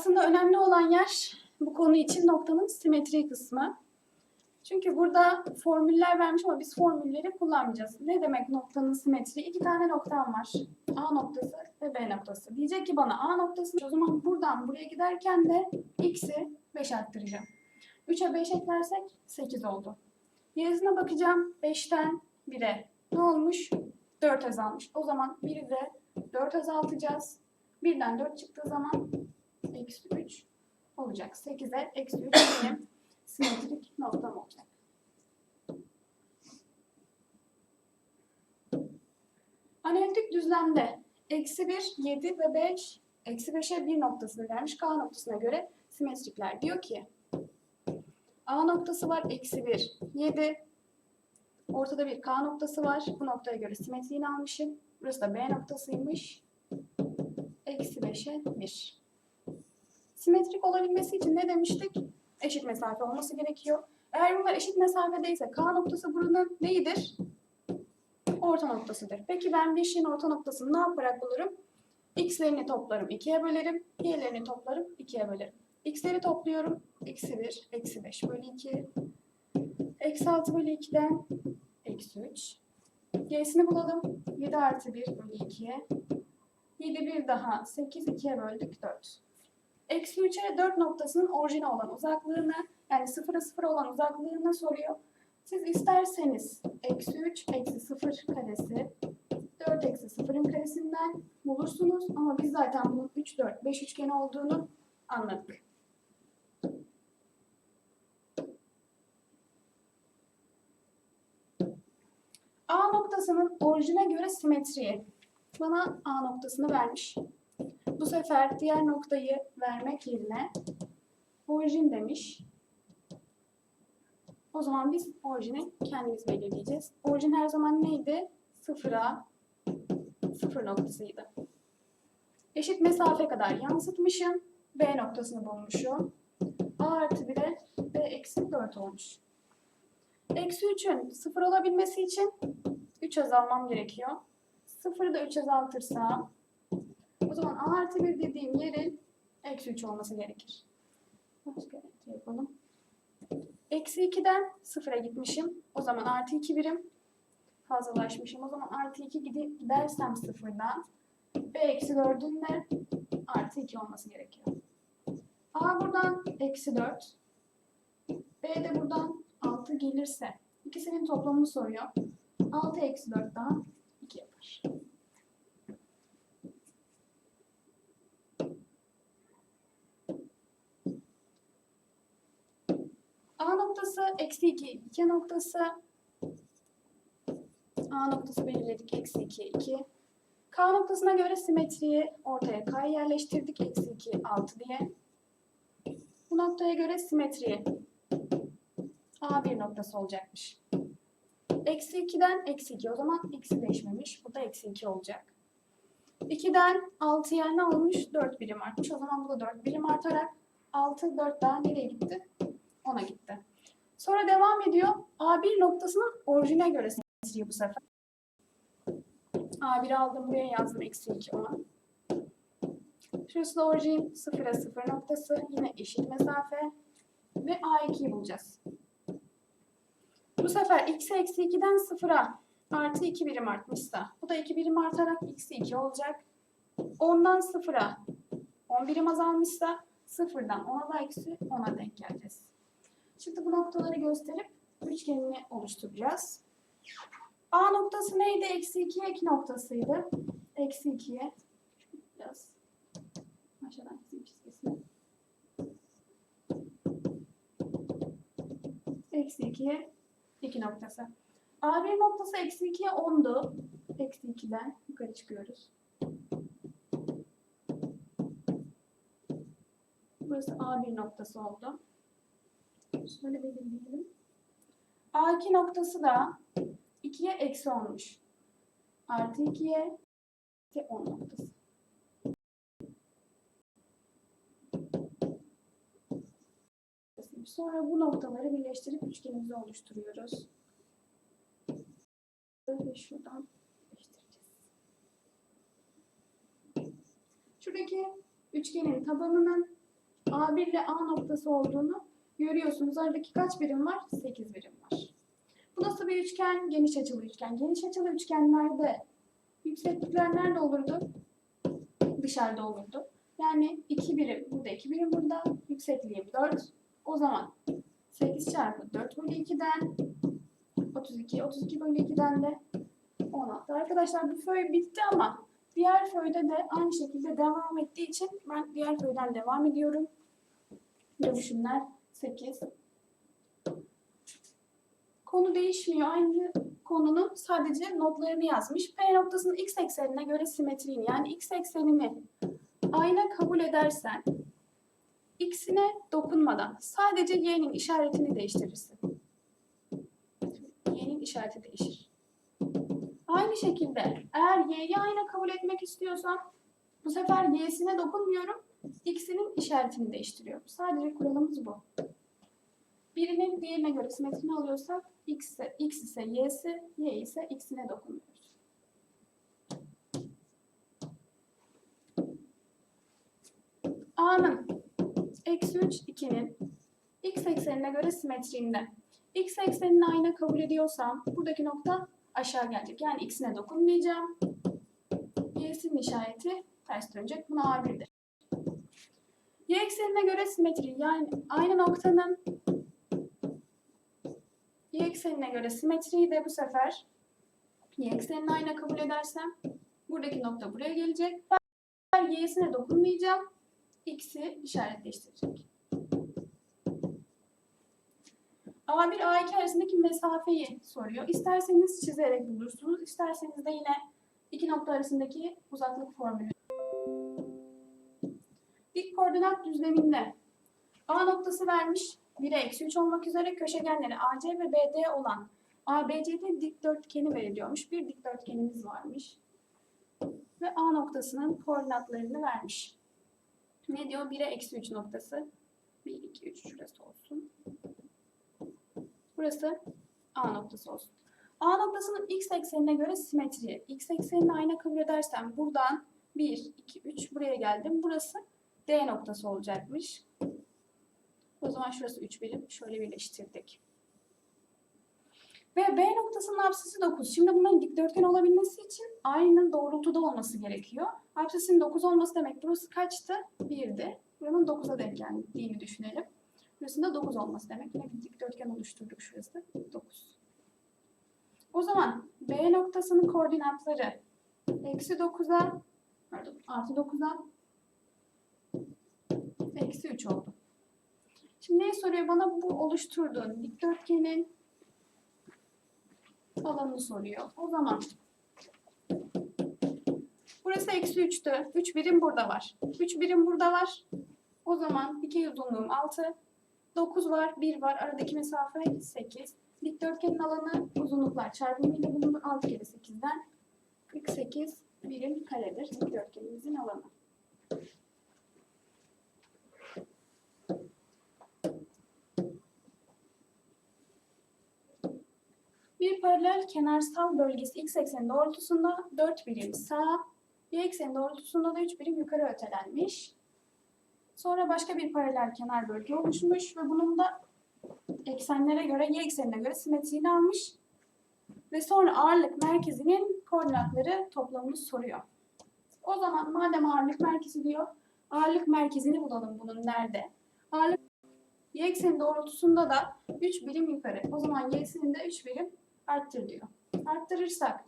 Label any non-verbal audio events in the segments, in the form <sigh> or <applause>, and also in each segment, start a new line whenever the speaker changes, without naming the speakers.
Aslında önemli olan yer bu konu için noktanın simetri kısmı. Çünkü burada formüller vermiş ama biz formülleri kullanmayacağız. Ne demek noktanın simetri? İki tane noktam var. A noktası ve B noktası. Diyecek ki bana A noktası o zaman buradan buraya giderken de x'i 5 arttıracağım. 3'e 5 eklersek 8 oldu. Gerisine bakacağım. 5'ten 1'e ne olmuş? 4 azalmış. O zaman 1'i de 4 azaltacağız. 1'den 4 çıktığı zaman eksi 3 olacak. 8'e eksi 3 benim <laughs> simetrik noktam olacak. Analitik düzlemde eksi 1, 7 ve 5, eksi 5'e 1 noktasını vermiş. K noktasına göre simetrikler. Diyor ki A noktası var, eksi 1, 7. Ortada bir K noktası var. Bu noktaya göre simetriğini almışım. Burası da B noktasıymış. Eksi 5'e 1. Simetrik olabilmesi için ne demiştik? Eşit mesafe olması gerekiyor. Eğer bunlar eşit mesafedeyse K noktası buranın neyidir? Orta noktasıdır. Peki ben bir şeyin orta noktasını ne yaparak bulurum? X'lerini toplarım, 2'ye bölerim. Y'lerini toplarım, 2'ye bölerim. X'leri topluyorum. Eksi 1, eksi 5 bölü 2. Eksi 6 bölü 2'den eksi 3. Y'sini bulalım. 7 artı 1 bölü 2'ye. 7 bir daha 8 2'ye böldük 4. Eksi 3'e 4 noktasının orijine olan uzaklığını yani 0'a 0 olan uzaklığını soruyor. Siz isterseniz eksi 3 eksi 0 karesi 4 eksi 0'ın karesinden bulursunuz. Ama biz zaten bunun 3, 4, 5 üçgeni olduğunu anladık. A noktasının orijine göre simetriği. Bana A noktasını vermiş. Bu sefer diğer noktayı vermek yerine orijin demiş. O zaman biz orijini kendimiz belirleyeceğiz. Orijin her zaman neydi? Sıfıra sıfır noktasıydı. Eşit mesafe kadar yansıtmışım. B noktasını bulmuşum. A artı 1'e B eksi 4 olmuş. Eksi 3'ün sıfır olabilmesi için 3 azalmam gerekiyor. Sıfırı da 3 azaltırsam o zaman A artı 1 dediğim yerin eksi 3 olması gerekir. Başka şey yapalım. Eksi 2'den sıfıra gitmişim. O zaman artı 2 birim fazlalaşmışım. O zaman artı 2 gidip gidersem sıfırdan B eksi 4'ün de artı 2 olması gerekiyor. A buradan eksi 4. B de buradan 6 gelirse ikisinin toplamını soruyor. 6 eksi 4 daha 2 yapar. A noktası eksi 2, 2 noktası A noktası belirledik. Eksi 2, 2. K noktasına göre simetriyi ortaya K yerleştirdik. Eksi 2, 6 diye. Bu noktaya göre simetriyi A1 noktası olacakmış. Eksi 2'den eksi 2. O zaman x'i değişmemiş. Bu da eksi 2 olacak. 2'den 6'ya ne olmuş? 4 birim artmış. O zaman bu da 4 birim artarak 6, 4 daha nereye gitti? 10'a gitti. Sonra devam ediyor. A1 noktasının orijine göre simetriyi bu sefer. A1 aldım buraya yazdım eksi 2 10. Şurası da orijin 0'a 0 noktası. Yine eşit mesafe. Ve A2'yi bulacağız. Bu sefer x eksi 2'den 0'a artı 2 birim artmışsa bu da 2 birim artarak x 2 olacak. 10'dan 0'a 10 birim azalmışsa 0'dan 10'a da eksi 10'a denk geleceğiz. Şimdi bu noktaları gösterip üçgenini oluşturacağız. A noktası neydi? Eksi 2'ye 2 noktasıydı. Eksi 2'ye biraz aşağıdan çizeyim çizgisini. Eksi 2'ye 2 noktası. A1 noktası eksi 2'ye 10'du. Eksi 2'den yukarı çıkıyoruz. Burası A1 noktası oldu. Şöyle belirleyelim. A2 noktası da 2'ye eksi 10'muş. Artı 2'ye 10 noktası. Sonra bu noktaları birleştirip üçgenimizi oluşturuyoruz. Ve şuradan birleştireceğiz. Şuradaki üçgenin tabanının A1 ile A noktası olduğunu görüyorsunuz. Aradaki kaç birim var? 8 birim var. Bu nasıl bir üçgen? Geniş açılı üçgen. Geniş açılı üçgenlerde yükseklikler nerede olurdu? Dışarıda olurdu. Yani 2 birim burada, 2 birim burada. Yüksekliğim 4. O zaman 8 çarpı 4 bölü 2'den 32, 32 bölü 2'den de 16. Arkadaşlar bu föy bitti ama diğer föyde de aynı şekilde devam ettiği için ben diğer föyden devam ediyorum. Dönüşümler 8. Konu değişmiyor. Aynı konunun sadece notlarını yazmış. P noktasının x eksenine göre simetriğini yani x eksenini ayna kabul edersen x'ine dokunmadan sadece y'nin işaretini değiştirirsin. Y'nin işareti değişir. Aynı şekilde eğer y'yi ayna kabul etmek istiyorsam bu sefer y'sine dokunmuyorum. X'inin işaretini değiştiriyorum. Sadece kuralımız bu. Birinin diğerine göre simetrini alıyorsak x ise, x ise y'si, y ise x'ine dokunuyoruz. A'nın eksi 3, 2'nin x eksenine göre simetriğinde. X eksenini ayna kabul ediyorsam buradaki nokta aşağı gelecek. Yani x'ine dokunmayacağım. Y'sinin işareti ters dönecek. Buna A1'dir. Y eksenine göre simetri yani aynı noktanın Y eksenine göre simetriyi de bu sefer Y eksenini ayna kabul edersem buradaki nokta buraya gelecek. Ben Y'sine dokunmayacağım. X'i işaret değiştirecek. A1 A2 arasındaki mesafeyi soruyor. İsterseniz çizerek bulursunuz. İsterseniz de yine iki nokta arasındaki uzaklık formülü. Koordinat düzleminde A noktası vermiş. 1'e eksi 3 olmak üzere köşegenleri AC ve BD olan ABCD dikdörtgeni veriliyormuş. Bir dikdörtgenimiz varmış. Ve A noktasının koordinatlarını vermiş. Ne diyor? 1'e eksi 3 noktası. 1, 2, 3 şurası olsun. Burası A noktası olsun. A noktasının x eksenine göre simetri. X eksenini ayna kabul edersem buradan 1, 2, 3 buraya geldim. Burası D noktası olacakmış. O zaman şurası 3 birim. Şöyle birleştirdik. Ve B noktasının apsisi 9. Şimdi bunların dikdörtgen olabilmesi için aynı doğrultuda olması gerekiyor. Apsisinin 9 olması demek burası kaçtı? 1'di. Buranın 9'a denk geldiğini düşünelim. Burasında 9 olması demek. Yine bir dikdörtgen oluşturduk şurası. 9. O zaman B noktasının koordinatları eksi 9'a pardon artı 9'a eksi 3 oldu. Şimdi neyi soruyor bana? Bu oluşturduğun dikdörtgenin alanını soruyor. O zaman burası eksi 3'tü. 3 birim burada var. 3 birim burada var. O zaman dikey uzunluğum 6. 9 var, 1 var. Aradaki mesafe 8. Dikdörtgenin alanı uzunluklar çarpımıyla bulunur. 6 kere 8'den 48 birim karedir dikdörtgenimizin alanı. Bir paralel kenarsal bölgesi x ekseni doğrultusunda 4 birim sağ, y ekseni doğrultusunda da 3 birim yukarı ötelenmiş. Sonra başka bir paralel kenar bölge oluşmuş ve bunun da eksenlere göre, y eksenine göre simetriğini almış. Ve sonra ağırlık merkezinin koordinatları toplamını soruyor. O zaman madem ağırlık merkezi diyor, ağırlık merkezini bulalım bunun nerede? Ağırlık y ekseni doğrultusunda da 3 birim yukarı. O zaman y eksenini de 3 birim arttır diyor. Arttırırsak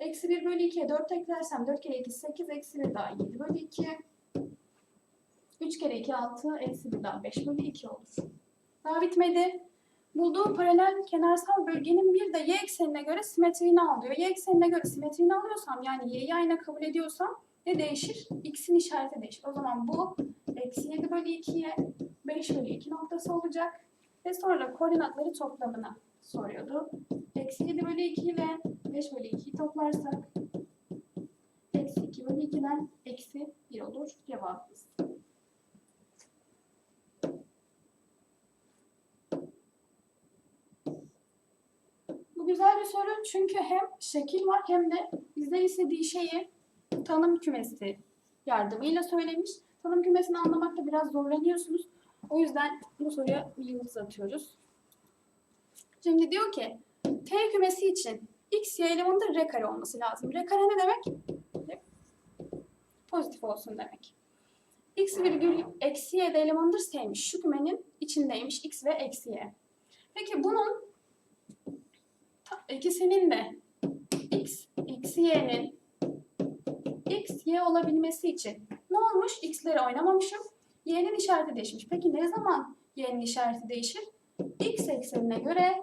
eksi 1 bölü 2'ye 4 eklersem 4 kere 2 8 eksi 1 daha 7 bölü 2 3 kere 2 6 eksi 1 daha 5 bölü 2 olur. Daha bitmedi. Bulduğu paralel kenarsal bölgenin bir de y eksenine göre simetriğini al diyor. Y eksenine göre simetriğini alıyorsam yani y'yi ayna kabul ediyorsam ne değişir? X'in işareti değişir. O zaman bu eksi 7 bölü 2'ye 5 bölü 2 noktası olacak. Ve sonra koordinatları toplamını soruyordu. Eksi 7 bölü 2 ile 5 bölü 2'yi toplarsak eksi 2 bölü 2'den eksi 1 olur cevabımız. Bu güzel bir soru çünkü hem şekil var hem de bizden istediği şeyi tanım kümesi yardımıyla söylemiş. Tanım kümesini anlamakta biraz zorlanıyorsunuz. O yüzden bu soruya bir yıldız atıyoruz. Şimdi diyor ki T kümesi için x, y elemanında r kare olması lazım. R kare ne demek? Pozitif olsun demek. x virgül eksi y de elemandır s'ymiş. Şu kümenin içindeymiş x ve eksi y. Peki bunun ikisinin de x eksi y'nin x, y olabilmesi için ne olmuş? X'leri oynamamışım. Y'nin işareti değişmiş. Peki ne zaman y'nin işareti değişir? X eksenine göre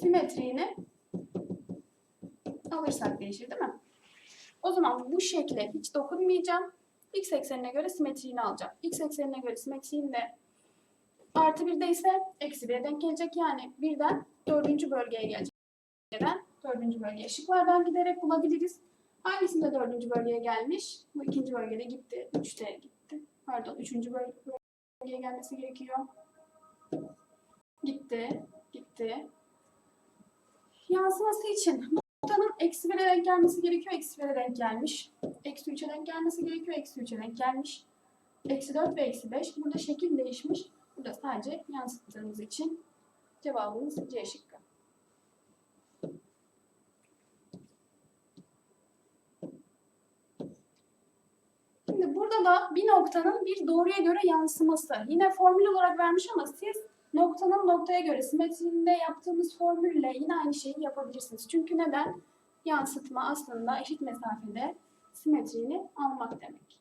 simetriğini alırsak değişir değil mi? O zaman bu şekle hiç dokunmayacağım. X eksenine göre simetriğini alacağım. X eksenine göre simetriğini de artı 1'de ise eksi 1'e denk gelecek. Yani birden dördüncü bölgeye gelecek. Birden dördüncü bölgeye. Şıklardan giderek bulabiliriz. Hangisinde dördüncü bölgeye gelmiş? Bu ikinci bölgede gitti. Üçte gitti. Pardon üçüncü böl- bölgeye gelmesi gerekiyor. Gitti. Gitti. Yansıması için noktanın eksi 1'e denk gelmesi gerekiyor. Eksi 1'e denk gelmiş. Eksi 3'e denk gelmesi gerekiyor. Eksi 3'e denk gelmiş. Eksi 4 ve eksi 5. Burada şekil değişmiş. Burada sadece yansıttığımız için cevabımız C şıkkı. Şimdi burada da bir noktanın bir doğruya göre yansıması. Yine formül olarak vermiş ama siz noktanın noktaya göre simetriğinde yaptığımız formülle yine aynı şeyi yapabilirsiniz. Çünkü neden? Yansıtma aslında eşit mesafede simetriğini almak demek.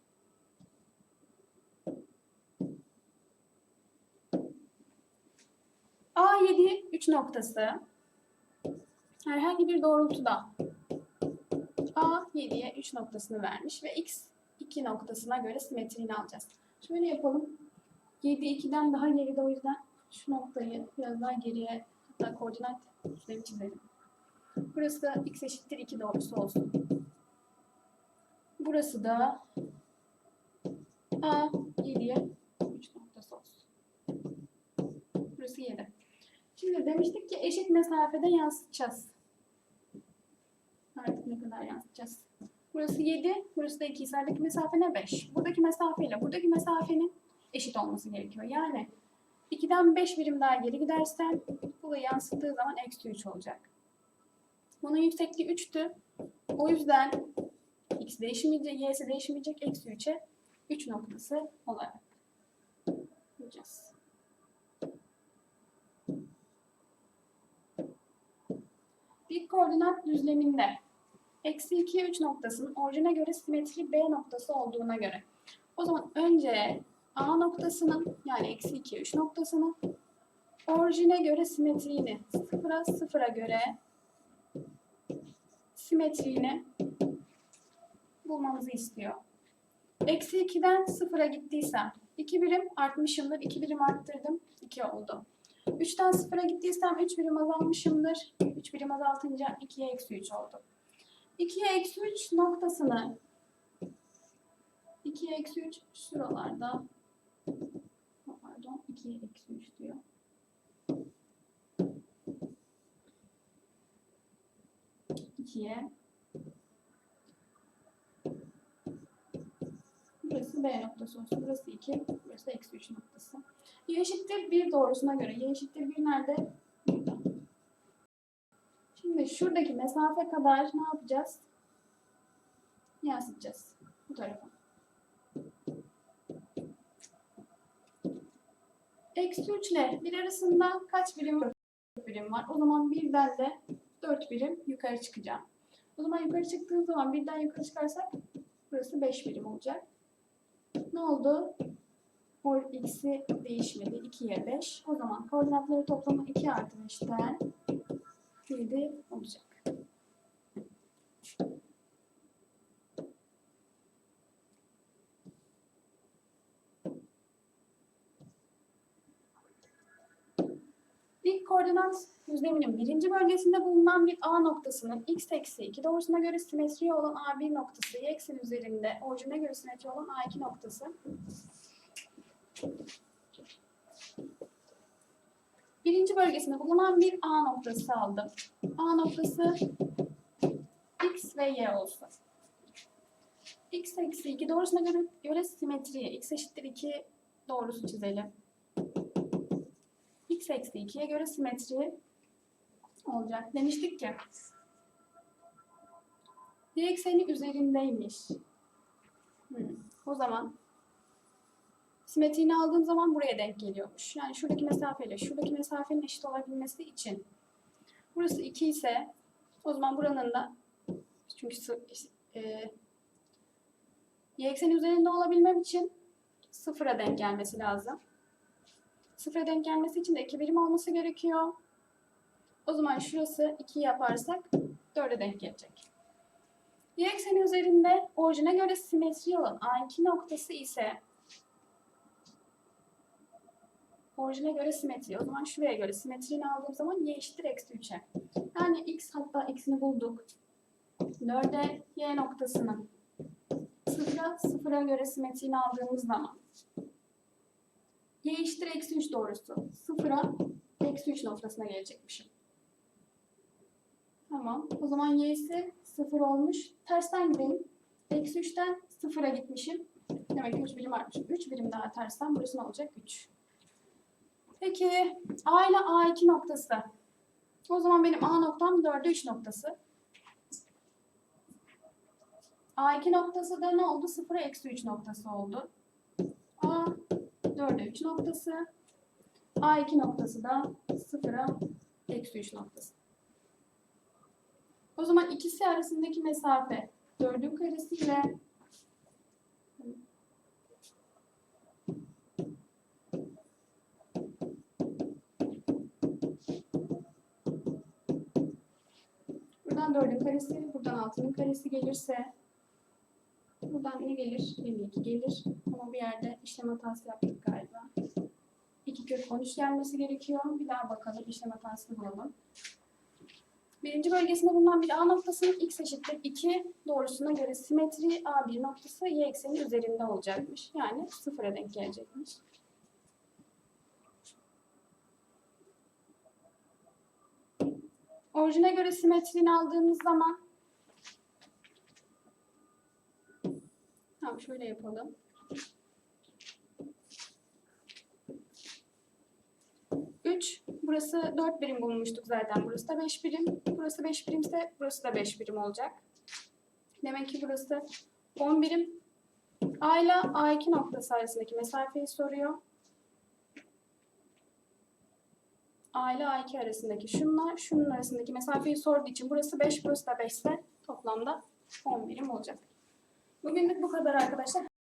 A7 3 noktası herhangi bir doğrultuda A7'ye 3 noktasını vermiş ve X 2 noktasına göre simetriğini alacağız. Şöyle yapalım. 7 2'den daha geride o yüzden şu noktayı biraz daha geriye hatta koordinat düzlemi çizelim. Burası da x eşittir 2 doğrusu olsun. Burası da A 7'ye 3 noktası olsun. Burası 7. Şimdi demiştik ki eşit mesafede yansıtacağız. Artık ne kadar yansıtacağız? Burası 7, burası da 2 ise mesafe ne 5? Buradaki mesafeyle buradaki mesafenin eşit olması gerekiyor. Yani 2'den 5 birim daha geri gidersem bu da yansıttığı zaman eksi 3 olacak. Bunun yüksekliği 3'tü. O yüzden x değişmeyecek, y'si değişmeyecek. Eksi 3'e 3 noktası olarak bulacağız. Bir koordinat düzleminde eksi 2'ye 3 noktasının orijine göre simetri B noktası olduğuna göre. O zaman önce A noktasının yani eksi 2'ye 3 noktasının orijine göre simetriğini sıfıra sıfıra göre simetriğini bulmamızı istiyor. Eksi 2'den sıfıra gittiysem 2 birim artmışımdır. 2 birim arttırdım. 2 oldu. 3'ten sıfıra gittiysem 3 birim azalmışımdır. 3 birim azaltınca 2'ye eksi 3 oldu. 2'ye eksi 3 noktasını 2'ye eksi 3 şuralarda pardon 2'ye eksi 3 diyor. İkiye Burası B noktası olsun. Burası 2, burası eksi 3 noktası. Y eşittir 1 doğrusuna göre. Y eşittir 1 nerede? Şimdi şuradaki mesafe kadar ne yapacağız? Yansıtacağız. Bu tarafa. Eksi 3 ile 1 arasında kaç birim var? 4 birim var. O zaman birden de 4 birim yukarı çıkacağım. O zaman yukarı çıktığım zaman birden yukarı çıkarsak burası 5 birim olacak. Ne oldu? O x'i değişmedi. 2'ye 5. O zaman koordinatları toplamı 2 artı 5'ten 7 olacak. İlk koordinat düzleminin birinci bölgesinde bulunan bir A noktasının x eksi 2 doğrusuna göre simetri olan A1 noktası, y eksen üzerinde orijine göre simetri olan A2 noktası. Birinci bölgesinde bulunan bir A noktası aldım. A noktası x ve y olsun. x eksi 2 doğrusuna göre, göre simetriye x eşittir 2 doğrusu çizelim. x eksi 2'ye göre simetri olacak. Demiştik ki y ekseni üzerindeymiş. Hmm. O zaman simetriğini aldığım zaman buraya denk geliyormuş. Yani şuradaki mesafeyle şuradaki mesafenin eşit olabilmesi için burası 2 ise o zaman buranın da çünkü e, y ekseni üzerinde olabilmem için sıfıra denk gelmesi lazım. Sıfıra denk gelmesi için de 2 birim olması gerekiyor. O zaman şurası 2 yaparsak 4'e denk gelecek. Y ekseni üzerinde orijine göre simetri olan A2 noktası ise orijine göre simetri. O zaman şuraya göre simetrini aldığım zaman y eşittir eksi 3'e. Yani x hatta x'ini bulduk. 4'e y noktasının sıfıra, sıfıra göre simetrini aldığımız zaman y eşittir eksi 3 doğrusu. Sıfıra eksi 3 noktasına gelecekmişim. Tamam. O zaman y'si 0 olmuş. Tersten gidelim. Eksi 3'ten 0'a gitmişim. Demek ki 3 birim artmış. 3 birim daha tersten. Burası ne olacak? 3. Peki A ile A2 noktası. O zaman benim A noktam 4'e 3 noktası. A2 noktası da ne oldu? 0'a eksi 3 noktası oldu. A 4'e 3 noktası. A2 noktası da 0'a eksi 3 noktası. O zaman ikisi arasındaki mesafe 4'ün karesi ile Buradan 4'ün karesi, buradan 6'nın karesi gelirse buradan ne gelir? 52 gelir. Ama bir yerde işlem hatası yaptık galiba. 2 kök 13 gelmesi gerekiyor. Bir daha bakalım işlem hatasını bulalım. Birinci bölgesinde bulunan bir A noktasının x eşittir 2 doğrusuna göre simetri A1 noktası y ekseni üzerinde olacakmış. Yani sıfıra denk gelecekmiş. Orijine göre simetrini aldığımız zaman Tamam şöyle yapalım. Üç, burası 4 birim bulmuştuk zaten. Burası da 5 birim. Burası 5 birimse burası da 5 birim olacak. Demek ki burası 10 birim. A ile A2 noktası arasındaki mesafeyi soruyor. A ile A2 arasındaki şunlar, şunun arasındaki mesafeyi sorduğu için burası 5, burası da 5 ise toplamda 10 birim olacak. Bugünlük bu kadar arkadaşlar.